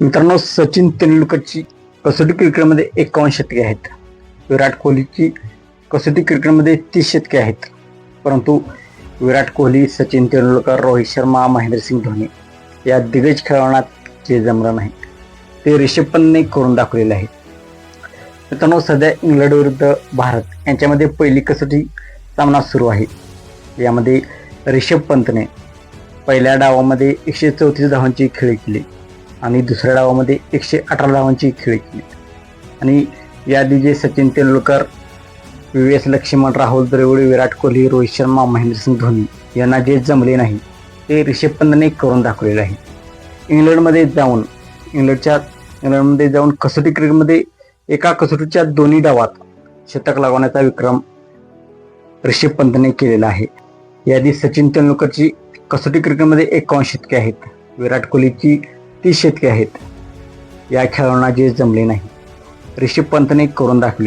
मित्रांनो सचिन तेंडुलकरची कसोटी क्रिकेटमध्ये एकावन्न शतके आहेत. विराट कोहलीची कसोटी क्रिकेटमध्ये तीस शतके आहेत. परंतु विराट कोहली सचिन तेंडुलकर रोहित शर्मा महेंद्रसिंग धोनी या दिग्गज खेळाडूंना जे जमलं नाही ते रिषभ पंतने करून दाखवलेले आहे मित्रांनो सध्या इंग्लंड विरुद्ध भारत यांच्यामध्ये पहिली कसोटी सामना सुरू आहे. यामध्ये रिषभ पंतने पहिल्या डावामध्ये एकशे चौतीस धावांची खेळी केली. आणि दुसऱ्या डावामध्ये एकशे अठरा धावांची खेळी केली. आणि याआधी जे सचिन तेंडुलकर व्ही एस लक्ष्मण राहुल द्रविड विराट कोहली रोहित शर्मा महेंद्रसिंग धोनी यांना जे जमले नाही ते रिषभ पंतने करून दाखवलेले आहे. इंग्लंडमध्ये जाऊन इंग्लंडच्या इंग्लंडमध्ये जाऊन कसोटी क्रिकेटमध्ये एका कसोटीच्या दोन्ही डावात शतक लागवण्याचा विक्रम रिषभ पंतने केलेला आहे. यादी सचिन तेंडुलकरची कसोटी क्रिकेटमध्ये एकावन्न शतके आहेत. विराट कोहलीची तीस शतके आहेत. या खेळाडूंना जे जमले नाही. ऋषभ पंतने करून दाखवले.